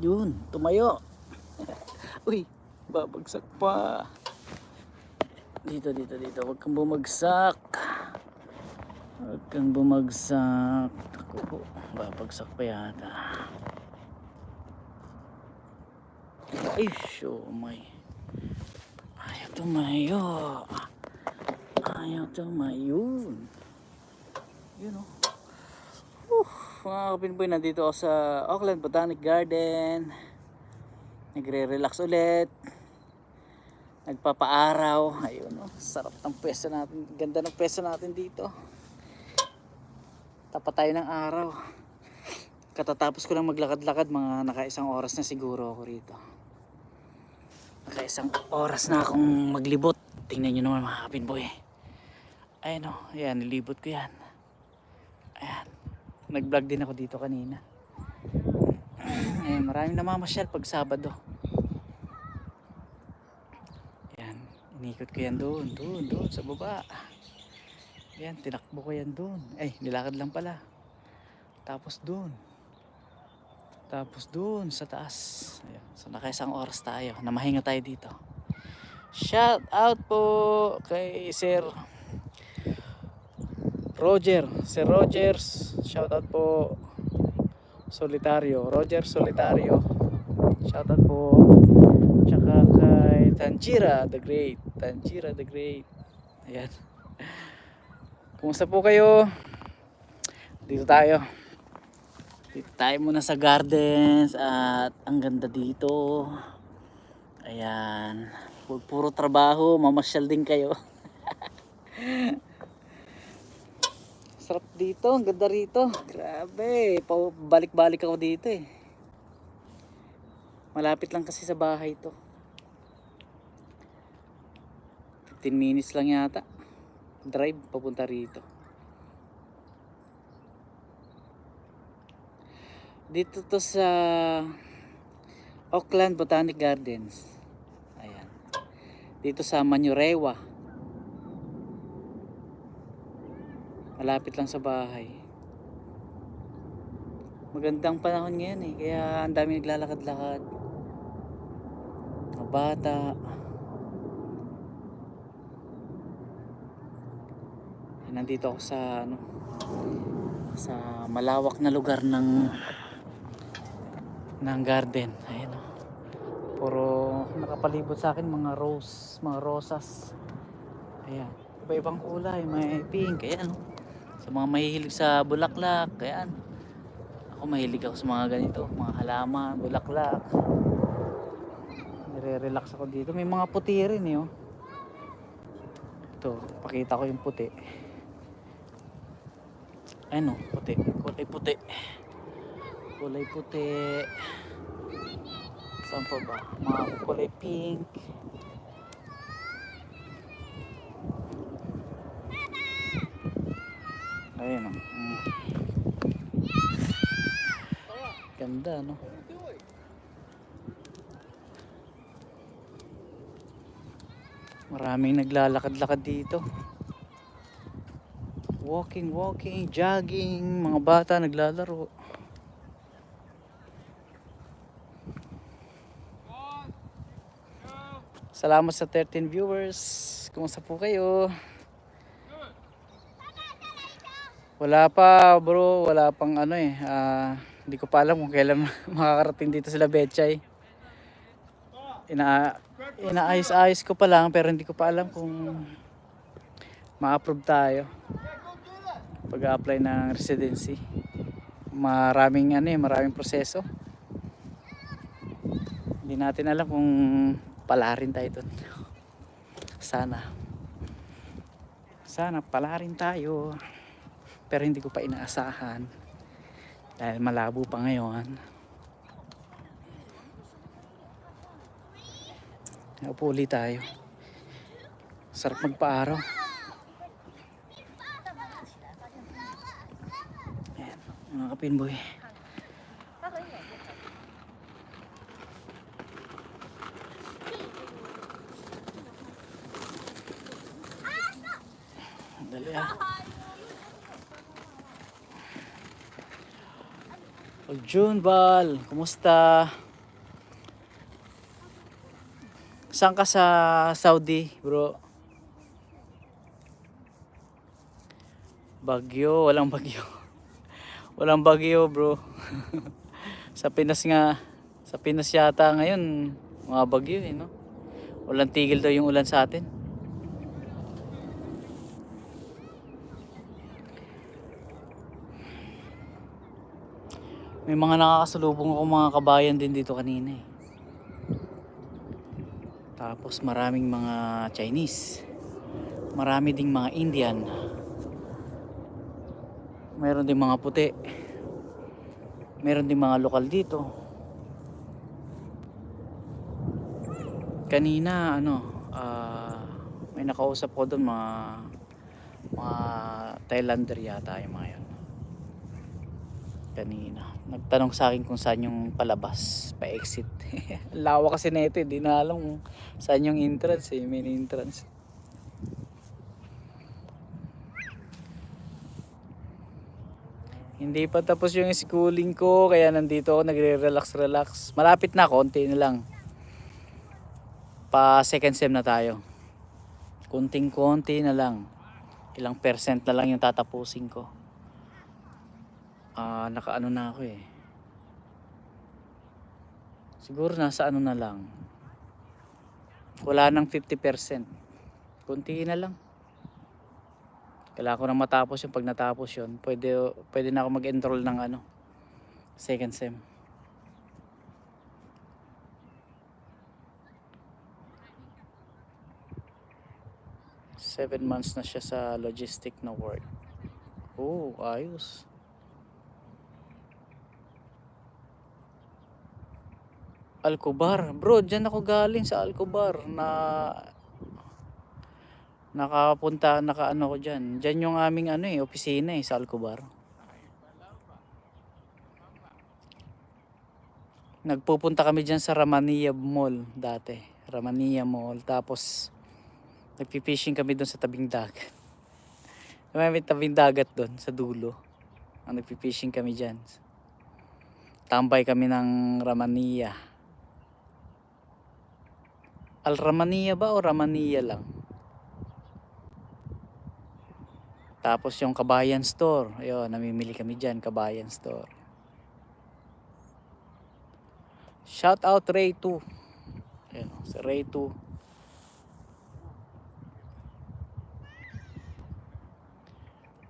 Yun, tumayo. Uy, babagsak pa. Dito, dito, dito. Huwag kang bumagsak. Huwag kang bumagsak. Ako, babagsak pa yata. Ay, show my. Ayaw tumayo. Ayaw tumayo. Yun o. Oh. Mga kapinboy, nandito ako sa Auckland Botanic Garden. Nagre-relax ulit. Nagpapaaraw. Ayun o. Sarap ng pwesto natin. Ganda ng pwesto natin dito. Tapat tayo ng araw. Katatapos ko lang maglakad-lakad. Mga nakaisang oras na siguro ako rito. Nakaisang oras na akong maglibot. Tingnan nyo naman mga kapinboy. Ayun o. Ayan, nilibot ko yan. Ayan. Nag-vlog din ako dito kanina. Ayan, maraming namamasyal pag Sabado. Ayan, inikot ko yan doon, doon, doon sa baba. Ayan, tinakbo ko yan doon. Ay, nilakad lang pala. Tapos doon. Tapos doon sa taas. Ayan, so nakaisang oras tayo. Namahinga tayo dito. Shout out po kay Sir Roger, Sir Rogers, shout out po. Solitario, Roger Solitario. Shout out po. Tsaka kay Tanjira the Great, Tanjira the Great. Ayan. Kumusta po kayo? Dito tayo. Dito tayo muna sa gardens at ang ganda dito. Ayan. Pu- Puro trabaho, mamasyal din kayo. Sarap dito, ang ganda rito. Grabe, balik-balik ako dito eh. Malapit lang kasi sa bahay to. 15 minutes lang yata. Drive papunta rito. Dito to sa Auckland Botanic Gardens. Ayan. Dito sa Manurewa. Malapit lang sa bahay. Magandang panahon ngayon eh. Kaya ang dami naglalakad-lakad. Bata. Nandito ako sa ano sa malawak na lugar ng ng garden. Ayan oh. Puro nakapalibot sa akin mga rose, mga rosas. Ayan. Iba-ibang kulay, may pink, ayan oh. Sa mga mahihilig sa bulaklak, ayan. Ako mahilig ako sa mga ganito, mga halaman, bulaklak. Nire-relax ako dito. May mga puti rin eh oh. Ito, pakita ko yung puti. Ano, puti. Kulay puti. Kulay puti. Saan pa ba? Mga kulay pink. Ayun o. Mm. Ganda no? Maraming naglalakad-lakad dito. Walking, walking, jogging, mga bata naglalaro. Salamat sa 13 viewers. Kumusta po kayo? Wala pa bro, wala pang ano eh. ah, hindi ko pa alam kung kailan makakarating dito sila Betchay. Ina inaayos-ayos ko pa lang pero hindi ko pa alam kung ma-approve tayo pag-apply ng residency. Maraming ano eh, maraming proseso. Hindi natin alam kung pala rin tayo doon. Sana. Sana pala rin tayo. Pero hindi ko pa inaasahan. Dahil malabo pa ngayon. Upo ulit tayo. Sarap magpaaraw. Ayan, mga kapinboy. Dali ah. Oh, June Val, kumusta? Saan ka sa Saudi, bro? Bagyo, walang bagyo. Walang bagyo, bro. sa Pinas nga, sa Pinas yata ngayon, mga bagyo eh, no? Walang tigil daw yung ulan sa atin. May mga nakakasalubong ako mga kabayan din dito kanina eh. Tapos maraming mga Chinese. Marami ding mga Indian. Meron din mga puti. Meron din mga lokal dito. Kanina ano, ah, may nakausap ko doon mga mga Thailander yata yung mga. Kanina. Nagtanong sa akin kung saan yung palabas, pa-exit. Lawa kasi na ito, hindi na alam kung saan yung entrance eh, main entrance. Hindi pa tapos yung schooling ko, kaya nandito ako nagre-relax-relax. Malapit na, konti na lang. Pa second sem na tayo. Kunting-konti na lang. Ilang percent na lang yung tatapusin ko. Ah, nakaano na ako eh. Siguro nasa ano na lang. Wala nang 50%. Kunti na lang. Kailangan ko na matapos yung pag natapos yun. Pwede, pwede na ako mag-enroll ng ano, second sem. Seven months na siya sa logistic na work. Oh, ayos. Alcobar. Bro, dyan ako galing sa Alcobar na nakapunta, nakaano ko dyan. Dyan yung aming ano eh, opisina eh, sa Alcobar. Nagpupunta kami dyan sa Ramania Mall dati. Ramania Mall. Tapos, nagpipishing kami doon sa tabing dagat. May tabing dagat doon sa dulo. Ang nagpipishing kami dyan. Tambay kami ng Ramania. Al Ramania ba o Ramania lang? Tapos yung Kabayan Store. Ayun, namimili kami dyan, Kabayan Store. Shout out Ray 2. Ayun, si Ray 2.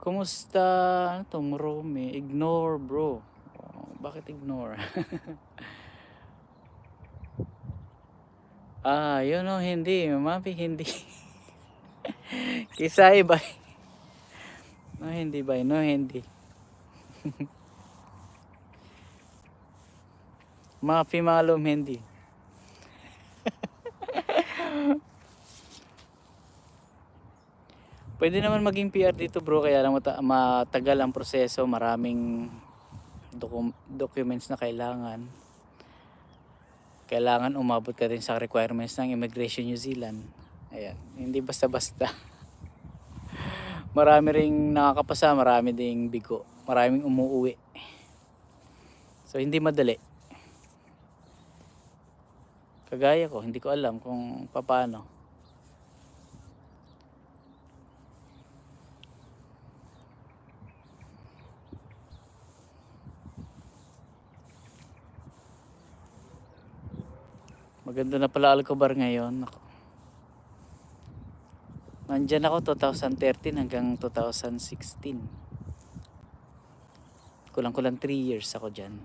Kumusta? Ano to? Ignore, bro. Oh, bakit ignore? ah, yun o, hindi. Mamapi, hindi. Kisay ba? No, hindi ba? No, hindi. Mafi malum hindi. Pwede naman maging PR dito bro, kaya lang mata- matagal ang proseso, maraming docu- documents na kailangan. Kailangan umabot ka din sa requirements ng Immigration New Zealand. Ayan, hindi basta-basta. marami ring nakakapasa, marami ding bigo, maraming umuuwi. So hindi madali. Kagaya ko, hindi ko alam kung paano. Maganda na pala Alcobar ngayon. Ako. Nandyan ako 2013 hanggang 2016. Kulang-kulang 3 years ako dyan.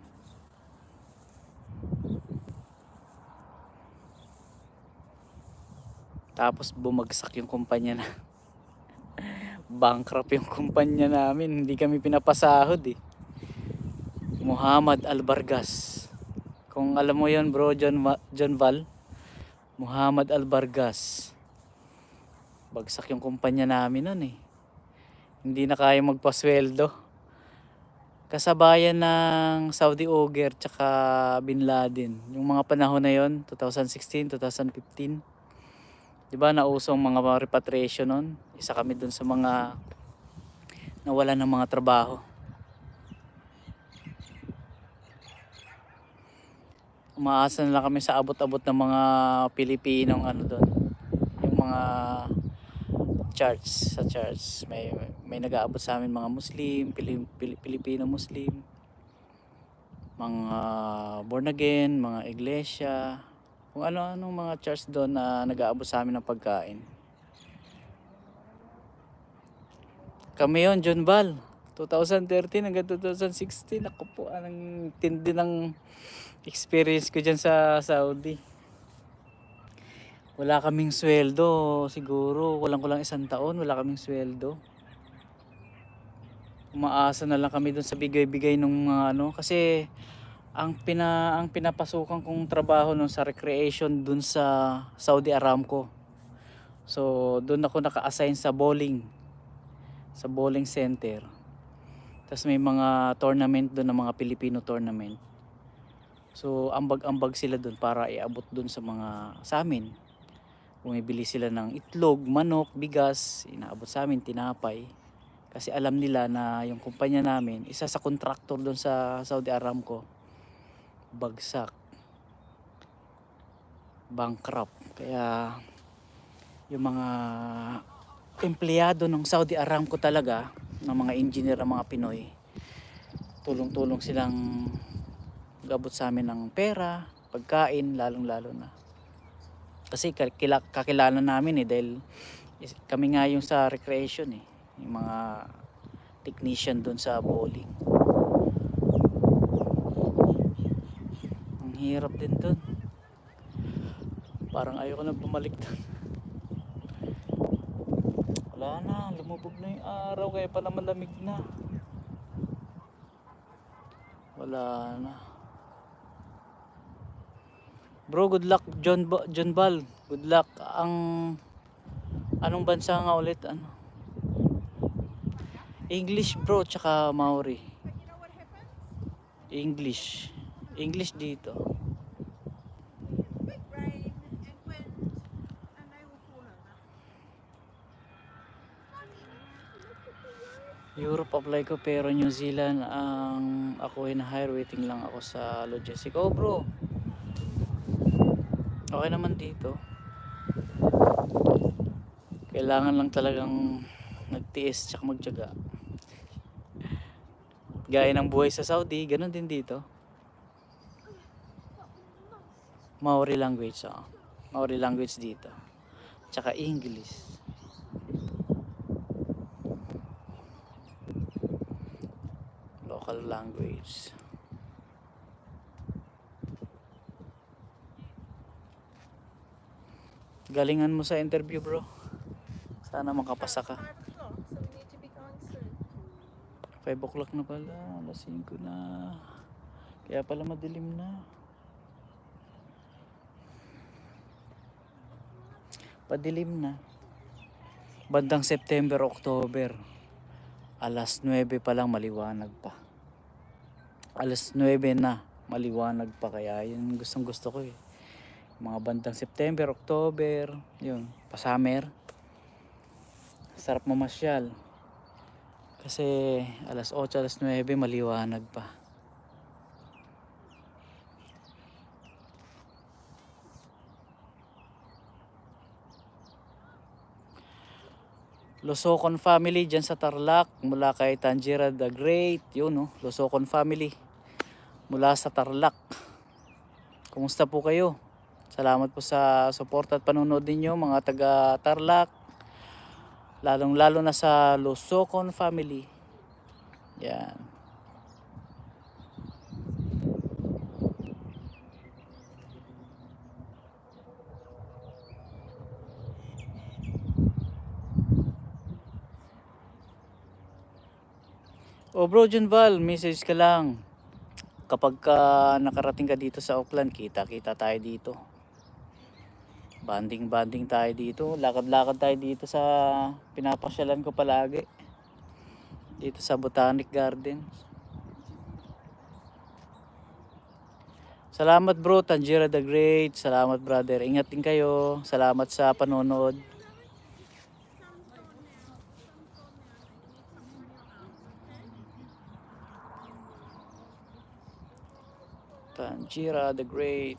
Tapos bumagsak yung kumpanya na. Bankrupt yung kumpanya namin. Hindi kami pinapasahod eh. Muhammad Albargas. Kung alam mo yon bro, John, John Val. Muhammad Albargas. Bagsak yung kumpanya namin nun eh. Hindi na kaya magpasweldo. Kasabayan ng Saudi Oger tsaka Bin Laden. Yung mga panahon na yon 2016, 2015. Di ba nausong mga repatriation nun? Isa kami dun sa mga nawalan ng mga trabaho. Umaasa na lang kami sa abot-abot ng mga Pilipinong ano doon. Yung mga church sa church. May may nag-aabot sa amin mga Muslim, Pili, Pili- Pilipino Muslim, mga born again, mga iglesia, kung ano-anong mga church doon na nag-aabot sa amin ng pagkain. Kami yon John Bal. 2013 hanggang 2016. Ako po, anong tindi ng experience ko dyan sa Saudi. Wala kaming sweldo, siguro. Walang-kulang isang taon, wala kaming sweldo. Umaasa na lang kami dun sa bigay-bigay nung mga ano. Kasi ang pina ang pinapasukan kong trabaho nung sa recreation dun sa Saudi Aramco. So, doon ako naka-assign sa bowling. Sa bowling center. Tapos may mga tournament doon ng mga Filipino tournament. So, ambag-ambag sila doon para iabot doon sa mga sa amin. Bumibili sila ng itlog, manok, bigas, inaabot sa amin, tinapay. Kasi alam nila na yung kumpanya namin, isa sa kontraktor doon sa Saudi Aramco, bagsak. Bankrupt. Kaya yung mga empleyado ng Saudi Aramco talaga, ng mga engineer ng mga Pinoy, tulong-tulong silang gabot sa amin ng pera, pagkain, lalong-lalo na. Kasi kakila, kakilala namin eh dahil kami nga yung sa recreation eh, yung mga technician doon sa bowling. Ang hirap din doon. Parang ayoko na bumalik doon. Wala na, lumubog na yung araw kaya pala malamig na. Wala na. Bro, good luck John Ba- John Bal. Good luck. Ang anong bansa nga ulit ano? English bro tsaka Maori. English. English dito. Europe apply ko pero New Zealand ang ako in hire waiting lang ako sa logistic. Oh bro. Okay naman dito. Kailangan lang talagang nagtiis tsaka magtiyaga. Gaya ng buhay sa Saudi, ganun din dito. Maori language, oh. Maori language dito. Tsaka English. local language. Galingan mo sa interview, bro. Sana makapasa ka. Five o'clock, so we need to be going soon. 5 o'clock na pala. Alas 5 na. Kaya pala madilim na. Padilim na. Bandang September, October. Alas 9 pa lang maliwanag pa. Alas 9 na maliwanag pa kaya yun gustong gusto ko eh. Mga bandang September, October, yun, pa summer. Sarap mamasyal. Kasi alas 8, alas 9 maliwanag pa. Losocon family dyan sa Tarlac mula kay Tangira the Great yun no Losocon family mula sa Tarlac kumusta po kayo salamat po sa support at panonood ninyo mga taga Tarlac lalong lalo na sa Losocon family yan O bro John Val, message ka lang. Kapag ka nakarating ka dito sa Auckland, kita-kita tayo dito. Banding-banding tayo dito. Lakad-lakad tayo dito sa pinapasyalan ko palagi. Dito sa Botanic Gardens. Salamat bro, Tanjira the Great. Salamat brother. Ingat din kayo. Salamat sa panonood. Ta- Tanjira the Great.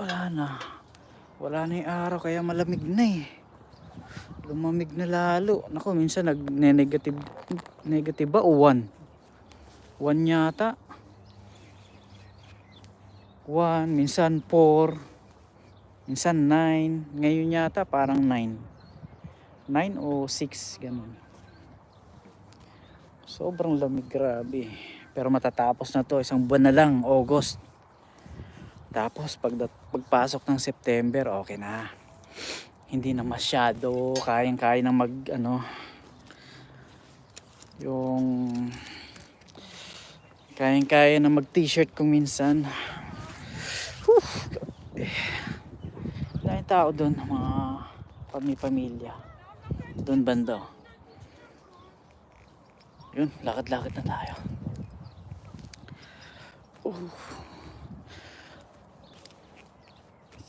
Wala na. Wala na yung araw kaya malamig na eh. Lumamig na lalo. Nako, minsan nag-negative negative ba o 1? 1 yata. 1, minsan 4, minsan 9. Ngayon yata parang 9. 9 o 6, ganun. Sobrang lamig, grabe. Pero matatapos na to, isang buwan na lang, August. Tapos pag pagpasok ng September, okay na. Hindi na masyado kayang-kaya na mag ano yung kayang-kaya na mag t-shirt kung minsan. Whew. Dahil tao doon, mga pami-pamilya. Doon banda. oh. Yun, lakad-lakad na tayo. Uh.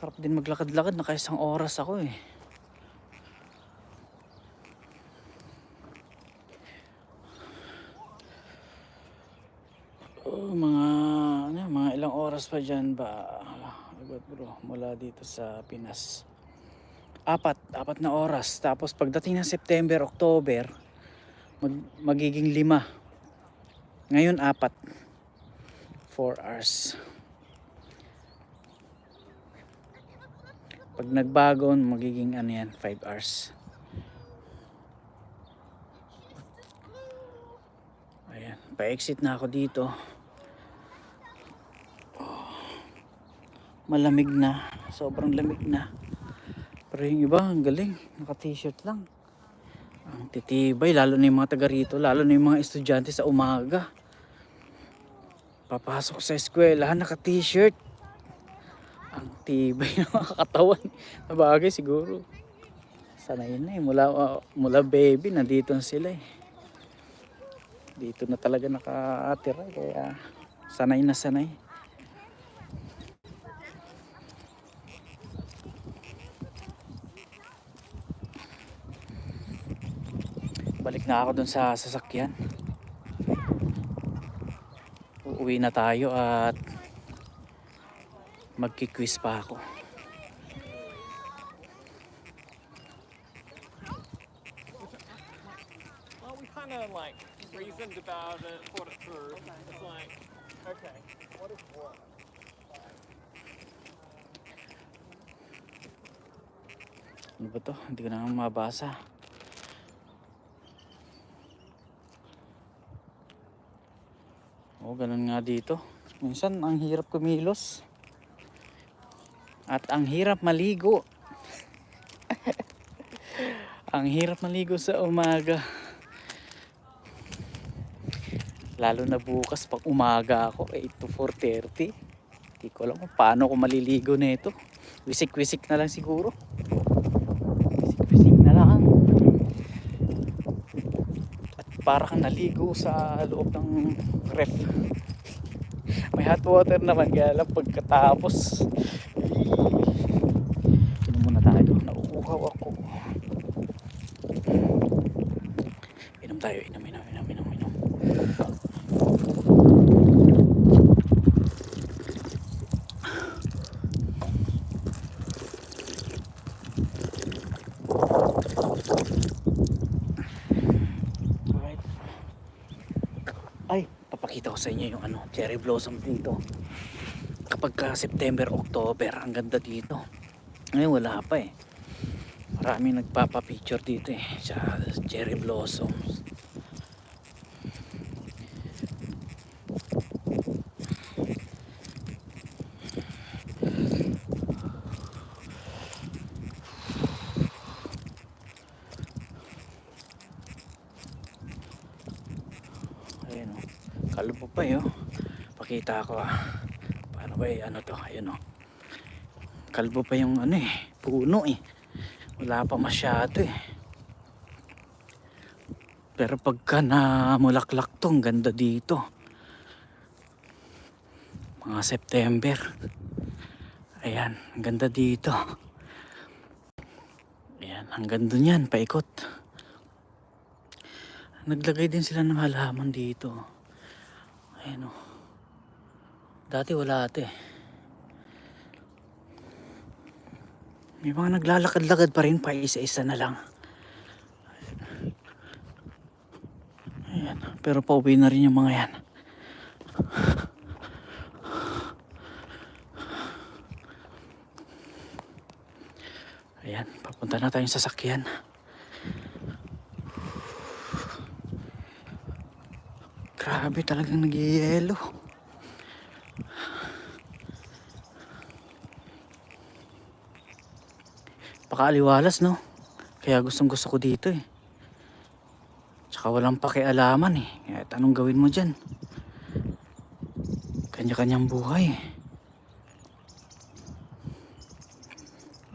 Sarap din maglakad-lakad, naka isang oras ako eh. Oh, mga ano, mga ilang oras pa diyan ba? Agad bro, mula dito sa Pinas. Apat, apat na oras. Tapos pagdating ng September, October, mag, magiging lima. Ngayon apat. 4 hours. Pag nagbago, magiging ano yan, 5 hours. Ayan, pa-exit na ako dito. Oh, malamig na, sobrang lamig na. Pero yung iba, ang galing, naka-t-shirt lang. Ang titibay, lalo na yung mga taga rito, lalo na yung mga estudyante sa umaga. Papasok sa eskwela, naka-t-shirt. Ang tibay ng mga katawan. Nabagay siguro. Sanay na eh. Mula, uh, mula baby, nandito na sila eh. Dito na talaga nakatira eh. Kaya sanay na sanay. Balik na ako dun sa sasakyan. Uuwi na tayo at magki-quiz pa ako. Well, we kind of like reasoned about it, thought it through. It's like, okay, what is what? Ano ba to? Hindi ko na mabasa. Oo, ganun nga dito. Minsan, ang hirap kumilos. At ang hirap maligo. ang hirap maligo sa umaga. Lalo na bukas pag umaga ako, 8 to 4.30. Hindi ko alam kung paano ko maliligo na ito. Wisik-wisik na lang siguro. Wisik-wisik na lang. At para kang naligo sa loob ng ref. May hot water naman kaya lang pagkatapos. Inom muna tayo. Nauuhaw ako. Inom tayo. Inom, inom. Alright. Ay, papakita ko sa inyo yung ano, cherry blossom dito. Kapag ka September, October, ang ganda dito. Ngayon wala pa eh. Maraming nagpapapicture dito eh. Sa cherry blossoms. Ayan o. Kalbo pa yun. Pakita ko ah. Paano ba eh, ano to? Ayan o. Kalbo pa yung ano eh. Puno eh. Wala pa masyado eh. Pero pagka na mulaklak to, ang ganda dito. Mga September. Ayan, ang ganda dito. Ayan, ang ganda niyan, paikot. Naglagay din sila ng halaman dito. Ayan o. Dati wala ate. May mga naglalakad-lakad pa rin pa isa-isa na lang. Ayan. Pero pauwi na rin yung mga yan. Ayan, papunta na tayong sasakyan. Grabe talagang nagyayelo. Pakaaliwalas no. Kaya gustong gusto ko dito eh. Tsaka walang pakialaman eh. Kaya anong gawin mo dyan? Kanya-kanyang buhay eh.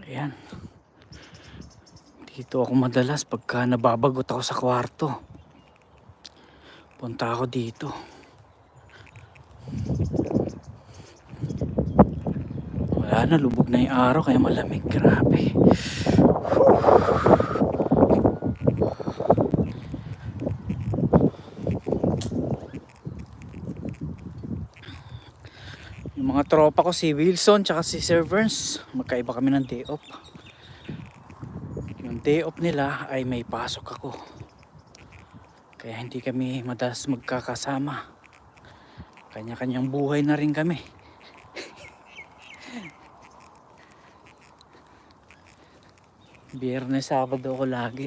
Ayan. Dito ako madalas pagka nababagot ako sa kwarto. Punta ako dito. Wala na, lubog na yung araw kaya malamig. Grabe. Yung mga tropa ko si Wilson tsaka si Sir Verns, magkaiba kami ng day off. Yung day off nila ay may pasok ako. Kaya hindi kami madalas magkakasama. Kanya-kanyang buhay na rin kami. Biyernes, Sabado ako lagi.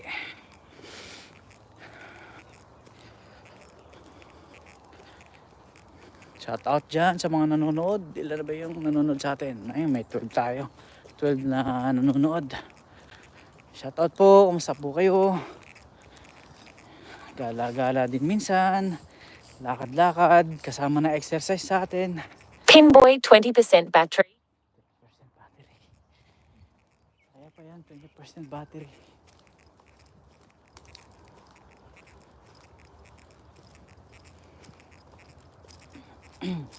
Shout out dyan sa mga nanonood. Ilan na ba yung nanonood sa atin? Ayun, may 12 tayo. 12 na nanonood. Shout out po. Kumusta po kayo? Gala-gala din minsan. Lakad-lakad. Kasama na exercise sa atin. Pinboy 20% battery. 50% battery. mm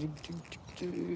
Bir